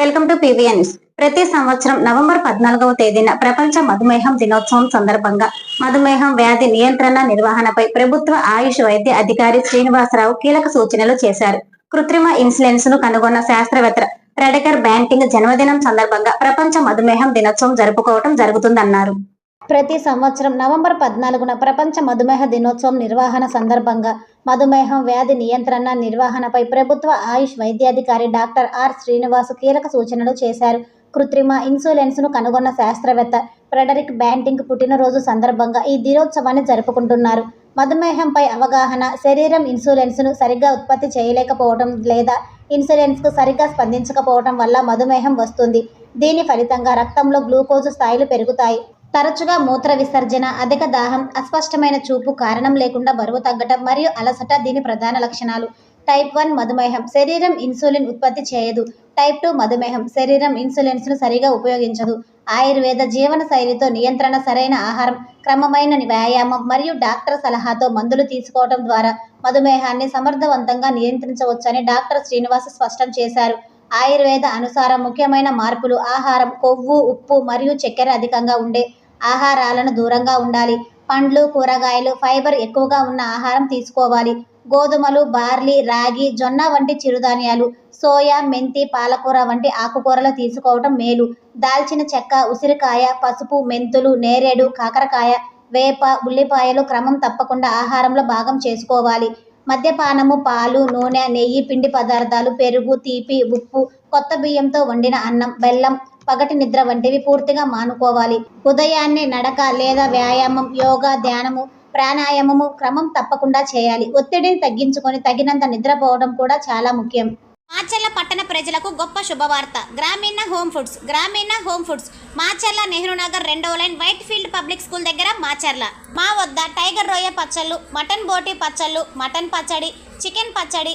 Welcome to PVNS ప్రతి సంవత్సరం November పద్నాలుగవ తేదీన ప్రపంచ మధుమేహం దినోత్సవం సందర్భంగా మధుమేహం వ్యాధి నియంత్రణ నిర్వహణపై ప్రభుత్వ ఆయుష్ వైద్య అధికారి శ్రీనివాసరావు కీలక సూచనలు చేశారు. కృత్రిమ ఇన్సులిన్స్ను కనుగొన్న శాస్త్రవేత్త ప్రెడకర్ బ్యాంకింగ్ జన్మదినం సందర్భంగా ప్రపంచ మధుమేహం దినోత్సవం జరుపుకోవటం జరుగుతుందన్నారు. ప్రతి సంవత్సరం నవంబర్ పద్నాలుగున ప్రపంచ మధుమేహ దినోత్సవం నిర్వహణ సందర్భంగా మధుమేహం వ్యాధి నియంత్రణ నిర్వహణపై ప్రభుత్వ ఆయుష్ వైద్యాధికారి డాక్టర్ ఆర్ శ్రీనివాస్ కీలక సూచనలు చేశారు. కృత్రిమ ఇన్సులిన్స్ను కనుగొన్న శాస్త్రవేత్త ఫ్రెడరిక్ బ్యాంటింగ్ పుట్టినరోజు సందర్భంగా ఈ దినోత్సవాన్ని జరుపుకుంటున్నారు. మధుమేహంపై అవగాహన శరీరం ఇన్సులిన్స్ను సరిగ్గా ఉత్పత్తి చేయలేకపోవడం లేదా ఇన్సులెన్స్కు సరిగ్గా స్పందించకపోవడం వల్ల మధుమేహం వస్తుంది. దీని ఫలితంగా రక్తంలో గ్లూకోజు స్థాయిలు పెరుగుతాయి. తరచుగా మూత్ర విసర్జన అధిక దాహం అస్పష్టమైన చూపు కారణం లేకుండా బరువు తగ్గటం మరియు అలసట దీని ప్రధాన లక్షణాలు. టైప్ వన్ మధుమేహం. శరీరం ఇన్సులిన్ ఉత్పత్తి చేయదు. టైప్ టూ మధుమేహం. శరీరం ఇన్సులిన్స్ను సరిగా ఉపయోగించదు. ఆయుర్వేద జీవన శైలితో నియంత్రణ సరైన ఆహారం క్రమమైన వ్యాయామం మరియు డాక్టర్ సలహాతో మందులు తీసుకోవడం ద్వారా మధుమేహాన్ని సమర్థవంతంగా నియంత్రించవచ్చని డాక్టర్ శ్రీనివాస్ స్పష్టం చేశారు. ఆయుర్వేద అనుసారం ముఖ్యమైన మార్పులు ఆహారం కొవ్వు ఉప్పు మరియు చక్కెర అధికంగా ఉండే ఆహారాలను దూరంగా ఉండాలి. పండ్లు కూరగాయలు ఫైబర్ ఎక్కువగా ఉన్న ఆహారం తీసుకోవాలి. గోధుమలు బార్లీ రాగి జొన్న వంటి చిరుధాన్యాలు సోయా మెంతి పాలకూర వంటి ఆకుకూరలు తీసుకోవటం మేలు. దాల్చిన చెక్క ఉసిరికాయ పసుపు మెంతులు నేరేడు కాకరకాయ వేప ఉల్లిపాయలు క్రమం తప్పకుండా ఆహారంలో భాగం చేసుకోవాలి. మద్యపానము పాలు నూనె నెయ్యి పిండి పదార్థాలు పెరుగు తీపి ఉప్పు కొత్త బియ్యంతో వండిన అన్నం బెల్లం పగటి నిద్ర వంటివి పూర్తిగా మానుకోవాలి. ఉదయాన్నే నడక లేదా వ్యాయామం యోగా ధ్యానము ప్రాణాయామము క్రమం తప్పకుండా చేయాలి. ఒత్తిడిని తగ్గించుకొని తగినంత నిద్రపోవడం కూడా చాలా ముఖ్యం. మాచర్ల పట్టణ ప్రజలకు గొప్ప శుభవార్త. Grameena home foods Grameena home foods. Macherla Nehru Nagar రెండవ line white field public school దగ్గర మాచర్ల. మా వద్ద టైగర్ రొయ్య పచ్చళ్ళు మటన్ బోటి పచ్చళ్ళు మటన్ పచ్చడి చికెన్ పచ్చడి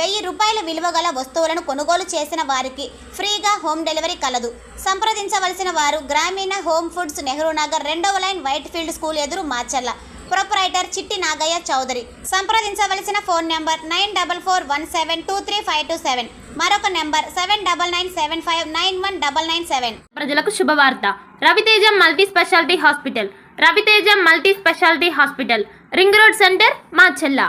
వెయ్యి రూపాయల విలువ గల వస్తువులను కొనుగోలు చేసిన వారికి ఫ్రీగా హోమ్ డెలివరీ కలదు. సంప్రదించవలసిన వారు గ్రామీణ హోమ్ ఫుడ్స్ నెహ్రూ నగర్ రెండవ లైన్ వైట్ ఫీల్డ్ స్కూల్ ఎదురు మాచర్ల. ప్రొపరైటర్ చిట్టి నాగయ్య చౌదరి. సంప్రదించవలసిన phone number nine double four one seven two three five two seven. మరొక number seven double nine seven five nine one double nine seven. ప్రజలకు శుభవార్త. Raviteja multi speciality hospital. Raviteja multi speciality hospital. Ring road centre మా చెల్లా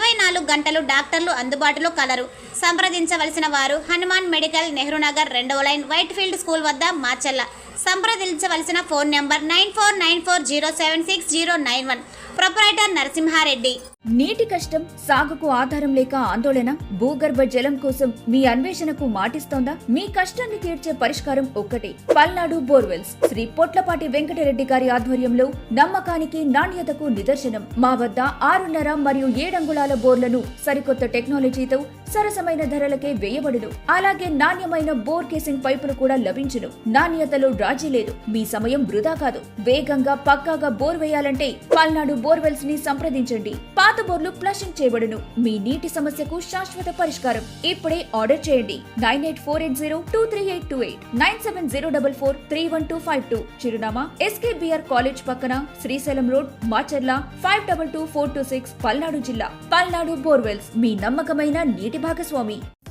ఇరవై నాలుగు గంటలు డాక్టర్లు అందుబాటులో colour. సంప్రదించవలసిన వారు హనుమాన్ మెడికల్ నెహ్రూ నగర్ రెండవ లైన్ వైట్ ఫీల్డ్ స్కూల్ వద్ద మాచల్ల సంప్రదించవలసిన phone number nine four nine four zero seven six zero nine one. Proprietor Narasimha Reddy. నీటి కష్టం సాగుకు ఆధారం లేక ఆందోళన భూగర్భ జలం కోసం మీ అన్వేషణకు మాటిస్తోందా? మీ కష్టాన్ని తీర్చే పరిష్కారం ఒక్కటే పల్నాడు బోర్వెల్స్. శ్రీ పొట్లపాటి వెంకటరెడ్డి గారి ఆధ్వర్యంలో నమ్మకానికి నాణ్యతకు నిదర్శనం. మా వద్ద ఆరున్నర మరియు ఏడంగుళాల బోర్లను సరికొత్త టెక్నాలజీతో సరసమైన ధరలకే వేయబడును. అలాగే నాణ్యమైన బోర్ కేసింగ్ పైపులు కూడా లభించును. నాణ్యతలో రాజీ లేదు. మీ సమయం వృధా కాదు. వేగంగా పక్కాగా బోర్ వేయాలంటే పల్నాడు బోర్వెల్స్ని సంప్రదించండి. పాత బోర్లు ఫ్లషింగ్ చేయబడును. మీ నీటి సమస్యకు శాశ్వత పరిష్కారం. ఇప్పుడే ఆర్డర్ చేయండి. Nine eight four eight zero two three eight two eight. Nine seven zero double four three one two five two. చిరునామా ఎస్కేబిఆర్ కాలేజ్ పక్కన Srisailam road Macherla five double two four two six Palnadu జిల్లా. Palnadu borewells. మీ నమ్మకమైన నీటి భాగస్వామి.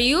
మరియు